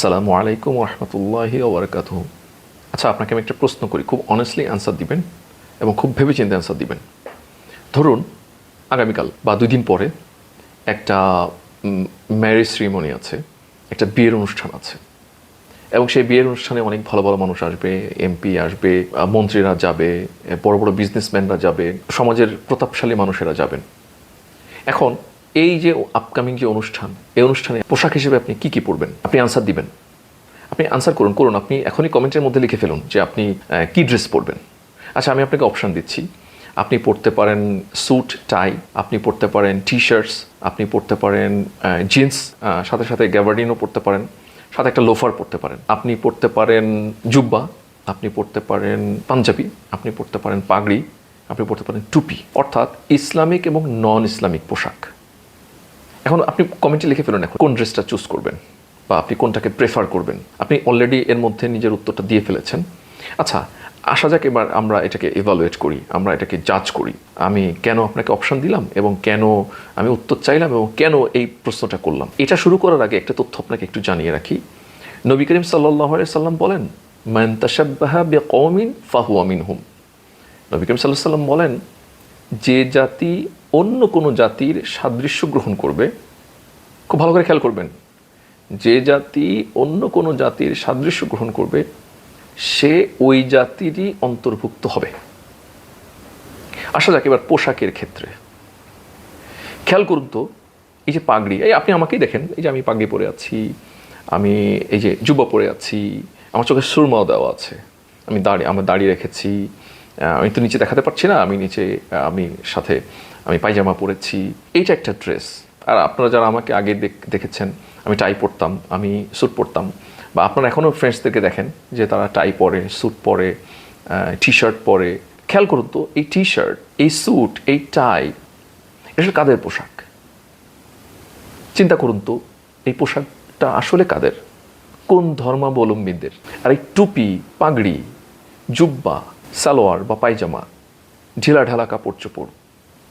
আসসালামু আলাইকুম রহমতুল্লাহি ওবরাকাত আচ্ছা আপনাকে আমি একটা প্রশ্ন করি। খুব অনেস্টলি অ্যান্সার দিবেন এবং খুব ভেবেচিন্তে অ্যান্সার দিবেন। ধরুন, আগামীকাল বা দুই দিন পরে একটা ম্যারেজ সেরিমনি আছে, একটা বিয়ের অনুষ্ঠান আছে। এবং সেই বিয়ের অনুষ্ঠানে অনেক ভালো ভালো মানুষ আসবে এমপি আসবে মন্ত্রীরা যাবে বড় বড় বিজনেসম্যানরা যাবে, সমাজের প্রতাপশালী মানুষেরা যাবেন। এখন এই যে আপকামিং যে অনুষ্ঠান, এই অনুষ্ঠানে পোশাক হিসেবে আপনি কি কি পরবেন? আপনি আনসার দিবেন। আপনি আনসার করুন করুন। আপনি এখনই কমেন্টের মধ্যে লিখে ফেলুন যে আপনি কি ড্রেস পরবেন। আচ্ছা আমি আপনাকে অপশান দিচ্ছি। আপনি পরতে পারেন স্যুট টাই আপনি পরতে পারেন টি শার্টস আপনি পরতে পারেন জিন্স সাথে সাথে গ্যাভার্ডিনও পরতে পারেন, সাথে একটা লোফার পরতে পারেন। আপনি পরতে পারেন জুব্বা, আপনি পরতে পারেন পাঞ্জাবি, আপনি পরতে পারেন পাগড়ি, আপনি পরতে পারেন টুপি। অর্থাৎ ইসলামিক এবং নন ইসলামিক পোশাক। এখন আপনি কমেন্টে লিখে ফেলুন এখন, কোন ড্রেসটা চুজ করবেন? বা আপনি কোনটাকে প্রেফার করবেন? আপনি অলরেডি এর মধ্যে নিজের উত্তরটা দিয়ে ফেলেছেন। আচ্ছা আসা যাক এবার আমরা এটাকে ইভালুয়েট করি, আমরা এটাকে জাজ করি। আমি কেন আপনাকে অপশান দিলাম এবং কেন আমি উত্তর চাইলাম এবং কেন এই প্রশ্নটা করলাম? এটা শুরু করার আগে একটা তথ্য আপনাকে একটু জানিয়ে রাখি। নবী করিম সাল্লাহ সাল্লাম বলেন, মান তাসাব্বাহা বে কৌমিন ফাহু আমিন হুম নবী করিম সাল্লাহ সাল্লাম বলেন, যে জাতি অন্য কোনো জাতির সাদৃশ্য গ্রহণ করবে, খুব ভালো করে খেয়াল করবেন, যে জাতি অন্য কোনো জাতির সাদৃশ্য গ্রহণ করবে, সে ওই জাতিরই অন্তর্ভুক্ত হবে। আসা যাক এবার পোশাকের ক্ষেত্রে। খেয়াল করুন তো, এই যে পাগড়ি, এই আপনি আমাকেই দেখেন, এই যে আমি পাগড়ি পরে আছি, আমি এই যে যুবা পরে আছি, আমার চোখে সুরমাও দেওয়া আছে, আমি দাঁড়িয়ে আমার দাড়ি রেখেছি আমি তো নিচে দেখাতে পারছি না, আমি নিচে আমি সাথে আমি পায়জামা পরেছি এইটা একটা ড্রেস আর আপনারা যারা আমাকে আগে দেখ- দেখেছেন, আমি টাই পরতাম, আমি স্যুট পরতাম, বা আপনারা এখনও ফ্রেন্ডসদেরকে দেখেন যে তারা টাই পরে স্যুট পরে টি শার্ট পরে, খেয়াল করুন তো, এই টি শার্ট এই স্যুট এই টাই এটা কাদের পোশাক? চিন্তা করুন তো, এই পোশাকটা আসলে কাদের? কোন ধর্মাবলম্বীদের? আর এই টুপি, পাগড়ি, জুব্বা, সালোয়ার বা পায়জামা, ঢিলা ঢালা কাপড় চোপড়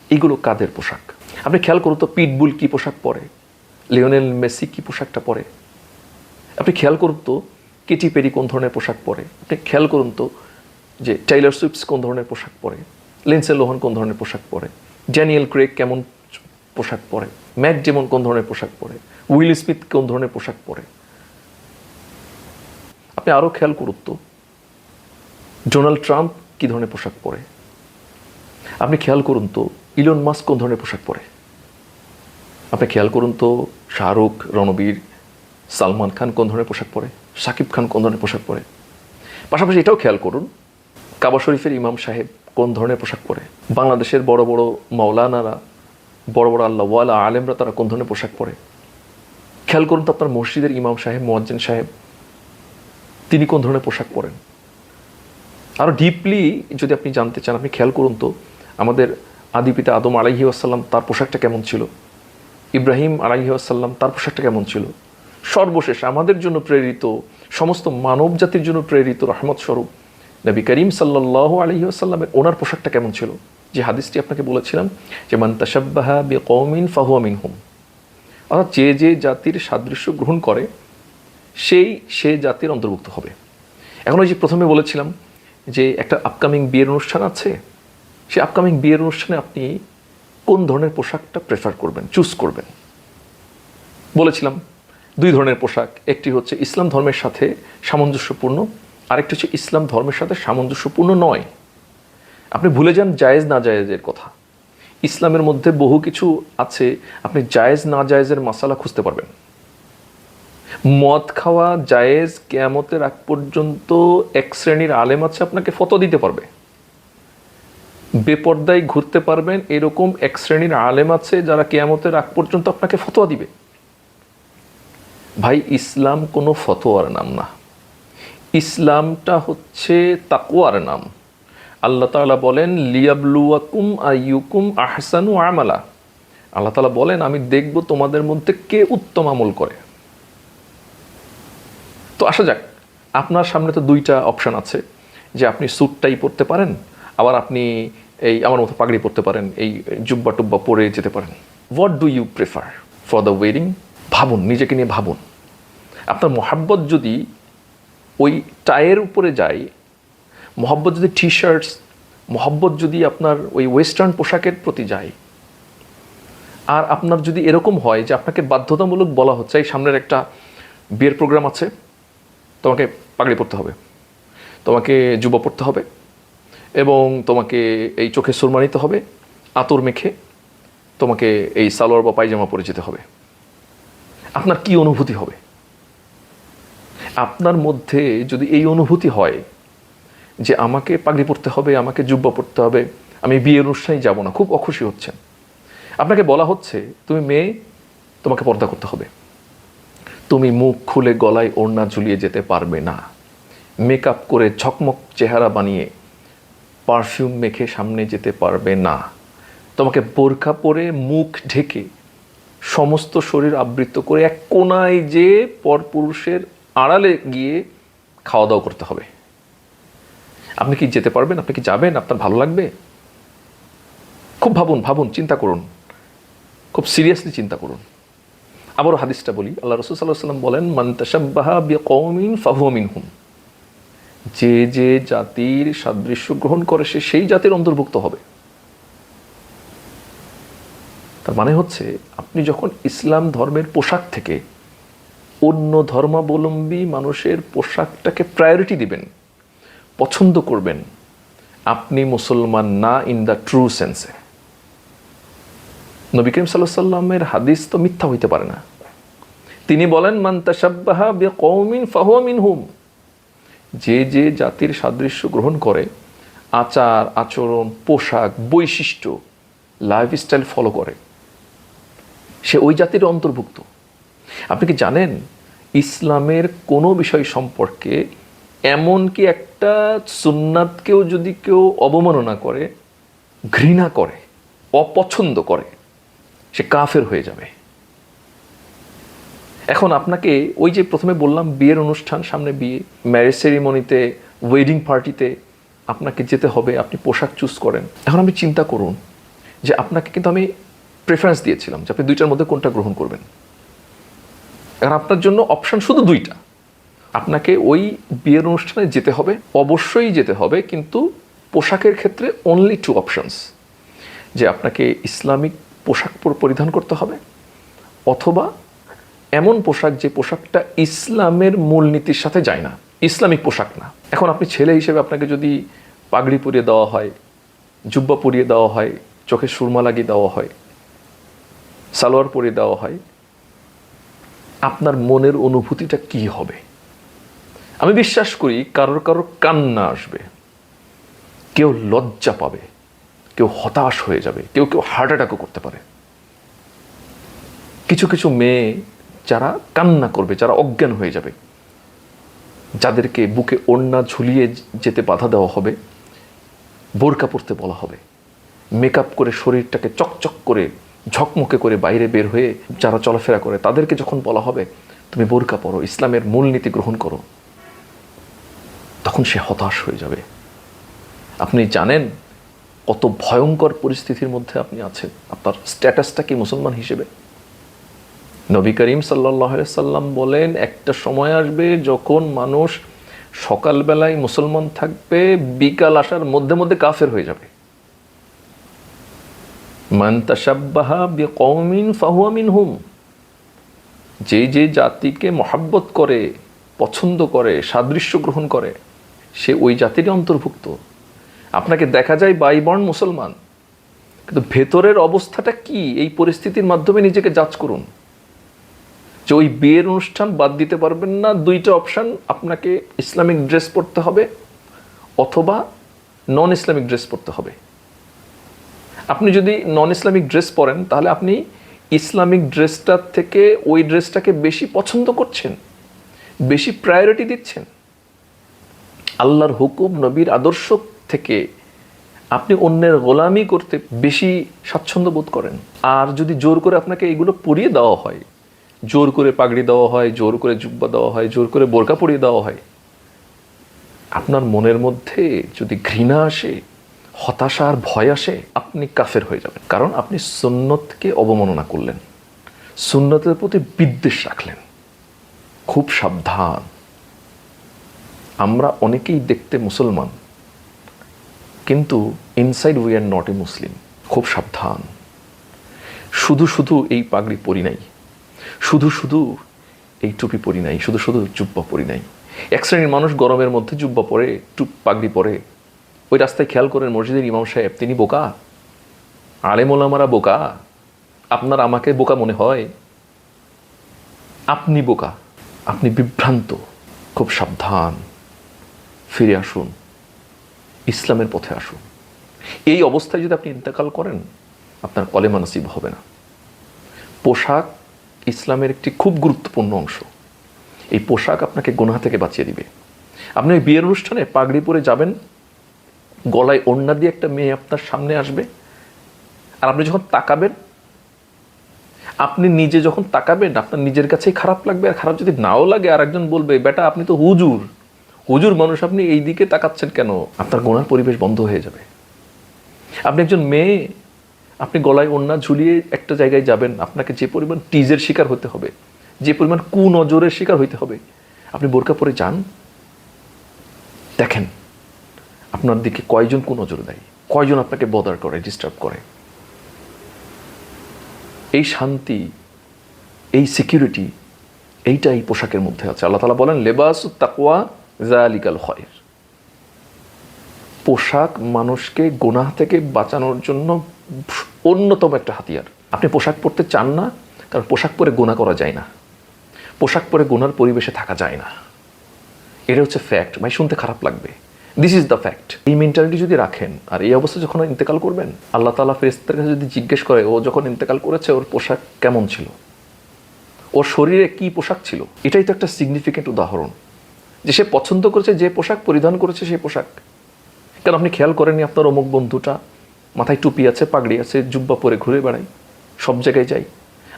এগুলো কাদের পোশাক? আপনি খেয়াল করুন তো, পিটবুল কি পোশাক পরে? লিওনেল মেসি কি পোশাকটা পরে? আপনি খেয়াল করুন তো, কেটি পেরি কোন ধরনের পোশাক পরে? আপনি খেয়াল করুন তো যে টাইলার সুইপস কোন ধরনের পোশাক পরে? লিন্সে লোহান কোন ধরনের পোশাক পরে? ড্যানিয়েল ক্রেক কেমন পোশাক পরে? ম্যাট ডেমন কোন ধরনের পোশাক পরে? উইল স্মিথ কোন ধরনের পোশাক পরে? আপনি আরও খেয়াল করুন তো ডোনাল্ড ট্রাম্প কী ধরনের পোশাক পরে? আপনি খেয়াল করুন তো ইলন মাস্ক কোন ধরনের পোশাক পরে? আপনি খেয়াল করুন তো, শাহরুখ, রণবীর, সালমান খান কোন ধরনের পোশাক পরে? শাকিব খান কোন ধরনের পোশাক পরে? পাশাপাশি এটাও খেয়াল করুন, কাবা শরীফের ইমাম সাহেব কোন ধরনের পোশাক পরে? বাংলাদেশের বড় বড় মাওলানারা, বড় বড় আল্লাহওয়ালা আলেমরা তারা কোন ধরনের পোশাক পরে? খেয়াল করুন তো আপনার মসজিদের ইমাম সাহেব, মোয়াজ্জেন সাহেব, তিনি কোন ধরনের পোশাক পরেন? আরও ডিপলি যদি আপনি জানতে চান, আপনি খেয়াল করুন তো, আমাদের আদি পিতা আদম আলাইহি আসাল্লাম তার পোশাকটা কেমন ছিল? ইব্রাহিম আলাইহি আসাল্লাম তার পোশাকটা কেমন ছিল? সর্বশেষ আমাদের জন্য প্রেরিত, সমস্ত মানব জাতির জন্য প্রেরিত রহমত স্বরূপ নবী করিম সাল্লাহ আলহি আসাল্লামের ওনার পোশাকটা কেমন ছিল? যে হাদিসটি আপনাকে বলেছিলাম যে, মান তাসাব্বাহা বে কৌমিন ফাহুয়ামিন হুম অর্থাৎ যে যে জাতির সাদৃশ্য গ্রহণ করে, সেই সে জাতির অন্তর্ভুক্ত হবে। এখন ওই যে প্রথমে বলেছিলাম যে, একটা আপকামিং বিয়ের অনুষ্ঠান আছে সেই আপকামিং বিয়ের অনুষ্ঠানে আপনি কোন ধরনের পোশাকটা প্রেফার করবেন? চুজ করবেন। বলেছিলাম, দুই ধরনের পোশাক। একটি হচ্ছে ইসলাম ধর্মের সাথে সামঞ্জস্যপূর্ণ, আরেকটি হচ্ছে ইসলাম ধর্মের সাথে সামঞ্জস্যপূর্ণ নয়। আপনি ভুলে যান জায়েজ না জায়েজের কথা। ইসলামের মধ্যে বহু কিছু আছে, আপনি জায়েজ না জায়েজের মশালা খুঁজতে পারবেন। মদ খাওয়া জায়েজ, কেয়ামতের আগ পর্যন্ত এক শ্রেণির আলেম আছে, আপনাকে ফতো দিতে পারবে। বেপর্দায় ঘুরতে পারবেন এরকম এক শ্রেণির আলেম আছে যারা কেয়ামতের আগ পর্যন্ত আপনাকে ফতোয়া দিবে। ভাই, ইসলাম কোনো ফতোয়ার নাম না। ইসলামটা হচ্ছে তাকুয়ার নাম। আল্লাহ তাআলা বলেন, লিয়াবলুয়াকুম আইয়ুকুম আহসানু আমালা। আল্লাহ তাআলা বলেন, আমি দেখব তোমাদের মধ্যে কে উত্তম আমল করে। তো আসা যাক, আপনার সামনে তো দুইটা অপশন আছে, যে আপনি স্যুটটাই পরতে পারেন, আবার আপনি এই আমার মতো পাগড়ি পরতে পারেন, এই জুব্বা টুব্বা পরে যেতে পারেন। What do you prefer for the wedding ভাবুন, নিজেকে নিয়ে ভাবুন। আপনার মোহাব্বত যদি ওই টায়ের উপরে যায়, মোহাব্বত যদি টি শার্টস মোহাব্বত যদি আপনার ওই ওয়েস্টার্ন পোশাকের প্রতি যায়, আর আপনার যদি এরকম হয় যে আপনাকে বাধ্যতামূলক বলা হচ্ছে, এই সামনের একটা বিয়ের প্রোগ্রাম আছে, তোমাকে পাগড়ি পড়তে হবে, তোমাকে যুব পড়তে হবে এবং তোমাকে এই চোখে সুরমা নিতে হবে, আতর মেখে তোমাকে এই সালোয়ার বা পায়জামা পরে যেতে হবে। আপনার কি অনুভূতি হবে? আপনার মধ্যে যদি এই অনুভূতি হয় যে আমাকে পাগড়ি পড়তে হবে, আমাকে জুব্বা পড়তে হবে, আমি বিয়ের অনুষ্ঠানে যাব না, খুব অখুশি হচ্ছেন। আপনাকে বলা হচ্ছে, তুমি মেয়ে, তোমাকে পর্দা করতে হবে। তুমি মুখ খুলে গলায় ওড়না ঝুলিয়ে যেতে পারবে না। মেকআপ করে ঝকমক চেহারা বানিয়ে পারফিউম মেখে সামনে যেতে পারবে না। তোমাকে বোরখা পরে মুখ ঢেকে সমস্ত শরীর আবৃত করে এক কোনায় যে পরপুরুষের আড়ালে গিয়ে খাওয়া দাওয়া করতে হবে। আপনি কি যেতে পারবেন? আপনি কি যাবেন? আপনার ভালো লাগবে? খুব ভাবুন ভাবুন, চিন্তা করুন। খুব সিরিয়াসলি চিন্তা করুন। আবারও হাদিসটা বলি। আল্লাহ রসুল সাল্লাহ সাল্লাম বলেন মন্তাসাবাহা বি কৌমিন ফাহুমিন হুম যে যে জাতির সাদৃশ্য গ্রহণ করে সে সেই জাতির অন্তর্ভুক্ত হবে। তার মানে হচ্ছে, আপনি যখন ইসলাম ধর্মের পোশাক থেকে অন্য ধর্মাবলম্বী মানুষের পোশাকটাকে প্রায়োরিটি দিবেন, পছন্দ করবেন, আপনি মুসলমান না ইন দ্য ট্রু সেন্সে নবী করিম সাল্লাহ সাল্লামের হাদিস তো মিথ্যা হইতে পারে না। তিনি বলেন, মান তাসাব্বাহা বি কৌমিন ফাহুয়া মিনহুম। যে যে জাতির সাদৃশ্য গ্রহণ করে, আচার, আচরণ, পোশাক, বৈশিষ্ট্য লাইফস্টাইল ফলো করে, সে ওই জাতির অন্তর্ভুক্ত। আপনি কি জানেন, ইসলামের কোনো বিষয় সম্পর্কে এমনকি একটা সুন্নাতকেও যদি কেউ অবমাননা করে, ঘৃণা করে, অপছন্দ করে, সে কাফের হয়ে যাবে। এখন আপনাকে ওই যে প্রথমে বললাম বিয়ের অনুষ্ঠান, সামনে বিয়ে ম্যারেজ সেরিমনিতে ওয়েডিং পার্টিতে আপনাকে যেতে হবে, আপনি পোশাক চুজ করেন। এখন আমি চিন্তা করুন যে আপনাকে কিন্তু আমি প্রেফারেন্স দিয়েছিলাম যে আপনি দুইটার মধ্যে কোনটা গ্রহণ করবেন। এখন আপনার জন্য অপশান শুধু দুইটা। আপনাকে ওই বিয়ের অনুষ্ঠানে যেতে হবে, অবশ্যই যেতে হবে, কিন্তু পোশাকের ক্ষেত্রে অনলি টু অপশানস যে আপনাকে ইসলামিক পোশাক পর- পরিধান করতে হবে, অথবা এমন পোশাক যে পোশাকটা ইসলামের মূলনীতির সাথে যায় না। ইসলামিক পোশাক না। এখন আপনি ছেলে হিসেবে আপনাকে যদি পাগড়ি পরিয়ে দেওয়া হয়, জুব্বা পরিয়ে দেওয়া হয়, চোখে সুরমা লাগিয়ে দেওয়া হয়, সালোয়ার পরিয়ে দেওয়া হয়, আপনার মনের অনুভূতিটা কি হবে? আমি বিশ্বাস করি কারোর কারোর কান্না আসবে। কেউ লজ্জা পাবে, কেউ হতাশ হয়ে যাবে, কেউ কেউ হার্ট অ্যাটাকও করতে পারে। কিছু কিছু মেয়ে যারা কান্না করবে, যারা অজ্ঞান হয়ে যাবে, যাদেরকে বুকে ওড়না ঝুলিয়ে যেতে বাধা দেওয়া হবে, বোরকা পরতে বলা হবে মেকআপ করে শরীরটাকে চকচক করে, ঝকমকে করে বাইরে বের হয়ে যারা চলাফেরা করে, তাদেরকে যখন বলা হবে, তুমি বোরকা পরো, ইসলামের মূলনীতি গ্রহণ করো, তখন সে হতাশ হয়ে যাবে। আপনি জানেন কত ভয়ঙ্কর পরিস্থিতির মধ্যে আপনি আছেন। আপনার স্ট্যাটাসটা কি মুসলমান হিসেবে? নবী করিম সাল্লাহ সাল্লাম বলেন, একটা সময় আসবে যখন মানুষ সকালবেলায় মুসলমান থাকবে, বিকাল আসার মধ্যে মধ্যে কাফের হয়ে যাবে। মান তাসাব্বাহা বিকৌমিন ফাহুয়া মিনহুম। যে যে জাতিকে মহাব্বত করে, পছন্দ করে, সাদৃশ্য গ্রহণ করে, সে ওই জাতিরই অন্তর্ভুক্ত। আপনাকে দেখা যায় বাইবর্ণ মুসলমান, কিন্তু ভেতরের অবস্থাটা কি? এই পরিস্থিতির মাধ্যমে নিজেকে যাচ করুন। যে ওই বিয়ের অনুষ্ঠান বাদ দিতে পারবেন না। দুইটা অপশান আপনাকে ইসলামিক ড্রেস পরতে হবে অথবা নন ইসলামিক ড্রেস পরতে হবে। আপনি যদি নন ইসলামিক ড্রেস পরেন, তাহলে আপনি ইসলামিক ড্রেসটার থেকে ওই ড্রেসটাকে বেশি পছন্দ করছেন, বেশি প্রায়োরিটি দিচ্ছেন। আল্লাহর হুকুম, নবীর আদর্শ থেকে আপনি অন্যের গোলামি করতে বেশি স্বাচ্ছন্দ্য বোধ করেন। আর যদি জোর করে আপনাকে এগুলো পরিয়ে দেওয়া হয় জোর করে পাগড়ি দেওয়া হয়, জোর করে জুব্বা দেওয়া হয়, জোর করে বোরকা পরিয়ে দেওয়া হয়। আপনার মনের মধ্যে যদি ঘৃণা আসে, হতাশা আর ভয় আসে, আপনি কাফের হয়ে যাবেন। কারণ আপনি সুন্নতকে অবমাননা করলেন। সুন্নতের প্রতি বিদ্বেষ রাখলেন। খুব সাবধান। আমরা অনেকেই দেখতে মুসলমান, কিন্তু inside we are not a Muslim খুব সাবধান। শুধু শুধু এই পাগড়ি পরি নাই। শুধু শুধু এই টুপি পরি নাই, শুধু শুধু জুব্বা পরি নাই। এক শ্রেণির মানুষ গরমের মধ্যে জুব্বা পরে, টুপ পাগড়ি পরে। ওই রাস্তায় খেয়াল করেন মসজিদের ইমাম সাহেব, তিনি বোকা। আলেমোলামারা বোকা। আপনার আমাকে বোকা মনে হয়? আপনি বোকা, আপনি বিভ্রান্ত। খুব সাবধান। ফিরে আসুন। ইসলামের পথে আসুন। এই অবস্থায় যদি আপনি ইন্তেকাল করেন, আপনার কলেমা নসিব হবে না। পোশাক ইসলামের একটি খুব গুরুত্বপূর্ণ অংশ। এই পোশাক আপনাকে গোনা থেকে বাঁচিয়ে দিবে। আপনি ওই বিয়ের অনুষ্ঠানে পাগড়ি পরে যাবেন, গলায় ওড়না দিয়ে একটা মেয়ে আপনার সামনে আসবে, আর আপনি যখন তাকাবেন, আপনি নিজে যখন তাকাবেন, আপনার নিজের কাছেই খারাপ লাগবে, আর খারাপ যদি নাও লাগে আর একজন বলবে, বেটা, আপনি তো হুজুর। হুজুর মানুষ, আপনি এই দিকে তাকাচ্ছেন কেন? আপনার গোনার পরিবেশ বন্ধ হয়ে যাবে। আপনি একজন মেয়ে আপনি গলায় ওড়না ঝুলিয়ে একটা জায়গায় যাবেন, আপনাকে যে পরিমাণ টিজের শিকার হতে হবে, যে পরিমাণ কুনজরের শিকার হইতে হবে, আপনি বোরকা পরে যান। দেখেন, আপনার দিকে কয়জন কুনজর দেয়, কয়জন আপনাকে বদার করে ডিস্টার্ব করে। এই শান্তি, এই সিকিউরিটি এইটা এই পোশাকের মধ্যে আছে। আল্লাহ তালা বলেন, লেবাস তাকুয়া জালিকাল খয়ের। পোশাক মানুষকে গোনাহ থেকে বাঁচানোর জন্য অন্যতম একটা হাতিয়ার। আপনি পোশাক পরতে চান না, কারণ পোশাক পরে গোনা করা যায় না। পোশাক পরে গোনার পরিবেশে থাকা যায় না। এটা হচ্ছে ফ্যাক্ট ভাই, শুনতে খারাপ লাগবে। দিস ইজ দ্য ফ্যাক্ট এই মেন্টালিটি যদি রাখেন, আর এই অবস্থা যখন ইন্তেকাল করবেন, আল্লাহ তালা ফেরেস্তার কাছে যদি জিজ্ঞেস করে, ও যখন ইন্তেকাল করেছে, ওর পোশাক কেমন ছিল? ওর শরীরে কি পোশাক ছিল? এটাই তো একটা সিগনিফিকেন্ট উদাহরণ। যে সে পছন্দ করেছে, যে পোশাক, পরিধান করেছে সেই পোশাক। কারণ আপনি খেয়াল করেনি আপনার অমুক বন্ধুটা? মাথায় টুপি আছে, পাগড়ি আছে, জুব্বা পরে ঘুরে বেড়ায় সব জায়গায় যাই।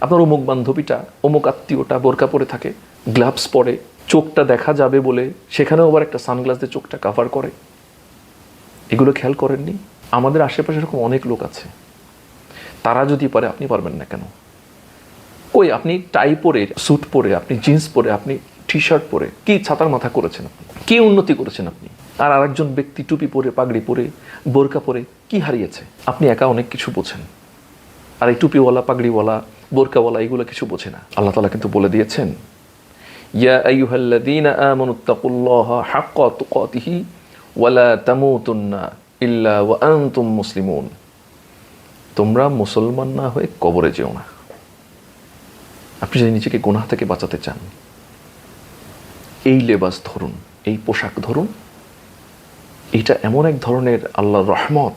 আপনার অমুক বান্ধবীটা, অমুক আত্মীয়টা বোরকা পরে থাকে, গ্লাভস পরে, চোখটা দেখা যাবে বলে সেখানেও আবার একটা সানগ্লাস দিয়ে চোখটা কাভার করে। এগুলো খেয়াল করেননি? আমাদের আশেপাশে এরকম অনেক লোক আছে। তারা যদি পারে, আপনি পারবেন না কেন? কই, আপনি টাই পরে স্যুট পরে, আপনি জিন্স পরে, আপনি টি শার্ট পরে, কি ছাতার মাথা করেছেন আপনি? কি উন্নতি করেছেন আপনি? আর আরেকজন ব্যক্তি টুপি পরে, পাগড়ি পরে, বোরকা পরে কি হারিয়েছে? আপনি একা অনেক কিছু বোঝেন। আর এই টুপিওয়ালা, পাগড়িওয়ালা, বোরকাওয়ালা, এগুলো কিছু বোঝে না। আল্লাহ তালা কিন্তু বলে দিয়েছেন, ইয়া ওয়ালা মুসলিমুন। তোমরা মুসলমান না হয়ে কবরে যেও না। আপনি যদি নিজেকে গুনাহ থেকে বাঁচাতে চান, এই লেবাস ধরুন, এই পোশাক ধরুন এটা এমন এক ধরনের আল্লাহর রহমত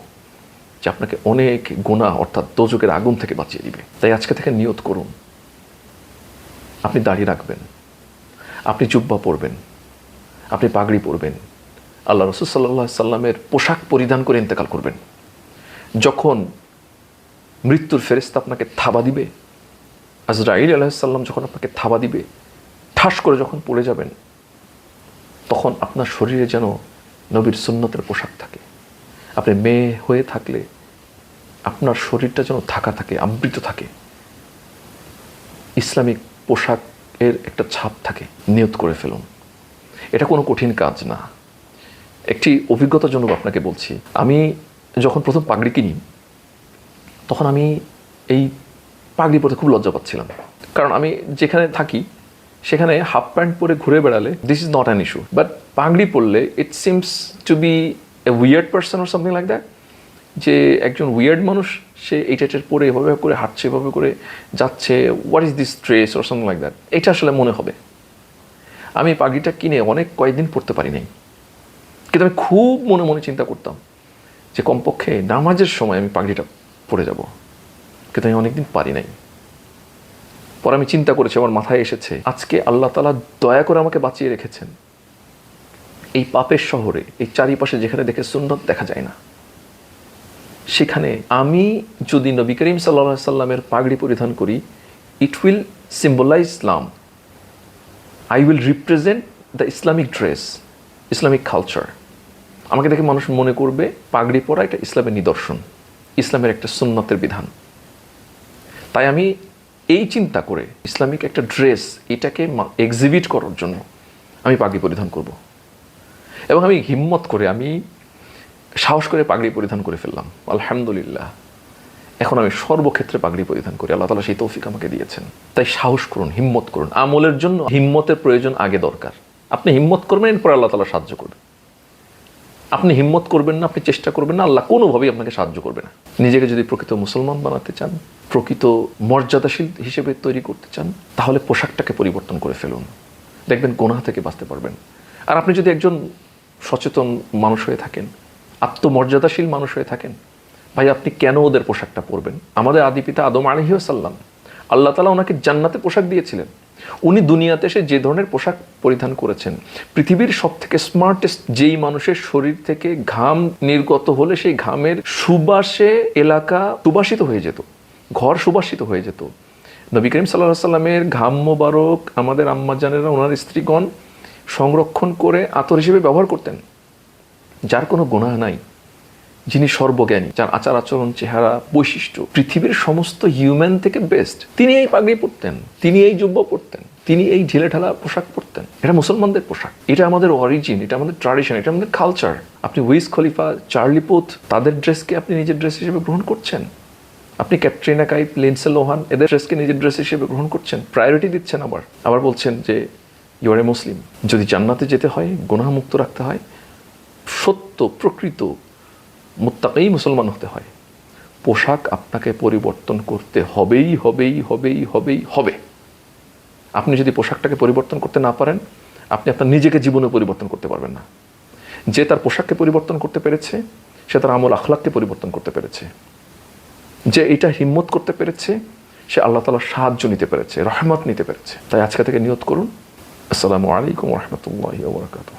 যে আপনাকে অনেক গুণা অর্থাৎ দোজকের আগুন থেকে বাঁচিয়ে দিবে। তাই আজকে থেকে নিয়ত করুন। আপনি দাড়ি রাখবেন। আপনি জুব্বা পরবেন। আপনি পাগড়ি পরবেন। আল্লাহ রসুল সাল্লাহ সাল্লামের পোশাক পরিধান করে ইন্তেকাল করবেন। যখন মৃত্যুর ফেরেস্তা আপনাকে থাবা দিবে, আজরাইল আলাহিসাল্লাম যখন আপনাকে থাবা দিবে, ঠাস করে যখন পড়ে যাবেন, তখন আপনার শরীরে যেন নবীর সুন্নতের পোশাক থাকে। আপনি মেয়ে হয়ে থাকলে আপনার শরীরটা যেন থাকা থাকে আবৃত থাকে। ইসলামিক পোশাকের একটা ছাপ থাকে, নিয়ত করে ফেলুন। এটা কোনো কঠিন কাজ না। একটি অভিজ্ঞতাজনক আপনাকে বলছি, আমি যখন প্রথম পাগড়ি কিনি, তখন আমি এই পাগড়ি পরতে খুব লজ্জা পাচ্ছিলাম। কারণ আমি যেখানে থাকি সেখানে হাফ প্যান্ট পরে ঘুরে বেড়ালে this is not an issue but পাগড়ি পরলে it seems to be a weird person or something like that যে একজন উইয়ার্ড মানুষ, সে এই টাইটের পরে এভাবে করে হাঁটছে, এভাবে করে যাচ্ছে what is this stress or something like that এটা আসলে মনে হবে। আমি পাগড়িটা কিনে অনেক কয়েকদিন পড়তে পারি নাই। কিন্তু আমি খুব মনে মনে চিন্তা করতাম যে কমপক্ষে নামাজের সময় আমি পাগড়িটা পরে যাব। কিন্তু আমি অনেকদিন পারি নাই। পরে আমি চিন্তা করেছি, আমার মাথায় এসেছে, আজকে আল্লাহ তালা দয়া করে আমাকে বাঁচিয়ে রেখেছেন। এই পাপের শহরে, এই চারিপাশে যেখানে দেখে সুন্নত দেখা যায় না, সেখানে আমি যদি নবী করিম সাল্লা সাল্লামের পাগড়ি পরিধান করি it will symbolize Islam I will represent the Islamic dress Islamic culture আমাকে দেখে মানুষ মনে করবে, পাগড়ি পরা এটা ইসলামের নিদর্শন, ইসলামের একটা সুন্নতের বিধান। তাই আমি এই চিন্তা করে ইসলামিক একটা ড্রেস এটাকে এক্সিবিট করার জন্য আমি পাগড়ি পরিধান করব। এবং আমি হিম্মত করে, আমি সাহস করে পাগড়ি পরিধান করে ফেললাম। আলহামদুলিল্লাহ। এখন আমি সর্বক্ষেত্রে পাগড়ি পরিধান করি। আল্লাহ তালা সেই তৌফিক আমাকে দিয়েছেন। তাই সাহস করুন, হিম্মত করুন। আমলের জন্য হিম্মতের প্রয়োজন আগে দরকার। আপনি হিম্মত করবেন, এরপর আল্লাহ তালা সাহায্য করবেন। আপনি হিম্মত করবেন না, আপনি চেষ্টা করবেন না, আল্লাহ কোনোভাবেই আপনাকে সাহায্য করবে না। নিজেকে যদি প্রকৃত মুসলমান বানাতে চান, প্রকৃত মর্যাদাশীল হিসেবে তৈরি করতে চান, তাহলে পোশাকটাকে পরিবর্তন করে ফেলুন। দেখবেন গোনা থেকে বাঁচতে পারবেন। আর আপনি যদি একজন সচেতন মানুষ হয়ে থাকেন, আত্মমর্যাদাশীল মানুষ হয়ে থাকেন, ভাই আপনি কেন ওদের পোশাকটা পরবেন? আমাদের আদি পিতা আদম আলহিউসাল্লাম আল্লাহ তালা ওনাকে জান্নাতে পোশাক দিয়েছিলেন। উনি দুনিয়াতে এসে যে ধরনের পোশাক পরিধান করেছেন, পৃথিবীর সব থেকে স্মার্টেস্ট যেই মানুষের শরীর থেকে ঘাম নির্গত হলে সেই ঘামের সুবাসে এলাকা সুবাসিত হয়ে যেত, ঘর সুবাসিত হয়ে যেত। নবী করিম সাল্লাহ সাল্লামের ঘাম মোবারক আমাদের আম্মাজানেরা ওনার স্ত্রীগণ সংরক্ষণ করে আতর হিসেবে ব্যবহার করতেন, যার কোনো গুনাহ নাই। যিনি সর্বজ্ঞানী, যার আচার আচরণ, চেহারা, বৈশিষ্ট্য, পৃথিবীর সমস্ত হিউম্যান থেকে বেস্ট তিনি এই পাগড়ি পরতেন, তিনি এই জুব্ব পরতেন, তিনি এই ঢিলে ঢালা পোশাক পরতেন। এটা মুসলমানদের পোশাক, এটা আমাদের অরিজিন এটা আমাদের ট্রাডিশন এটা আমাদের কালচার আপনি উইস খলিফা চার্লি পুথ তাদের ড্রেসকে আপনি নিজের ড্রেস হিসেবে গ্রহণ করছেন? আপনি ক্যাটরিনা কাইপ লিন্সে লোহান এদের ড্রেসকে নিজের ড্রেস হিসেবে গ্রহণ করছেন? প্রায়োরিটি দিচ্ছেন আবার। আবার বলছেন যে ইউর এ মুসলিম যদি জান্নাতে যেতে হয়, গুনাহমুক্ত রাখতে হয়, সত্য, প্রকৃত মুত্তাকেই মুসলমান হতে হয়। পোশাক আপনাকে পরিবর্তন করতে হবেই হবেই হবেই হবেই, হবে। আপনি যদি পোশাকটাকে পরিবর্তন করতে না পারেন, আপনি আপনার নিজেকে জীবনে পরিবর্তন করতে পারবেন না। যে তার পোশাককে পরিবর্তন করতে পেরেছে, সে তার আমল আখলাককে পরিবর্তন করতে পেরেছে। যে এটা হিম্মত করতে পেরেছে, সে আল্লাহ তালার সাহায্য নিতে পেরেছে, রহমত নিতে পেরেছে। তাই আজকে থেকে নিয়ত করুন। আসসালামু আলাইকুম রহমতুল্লাহ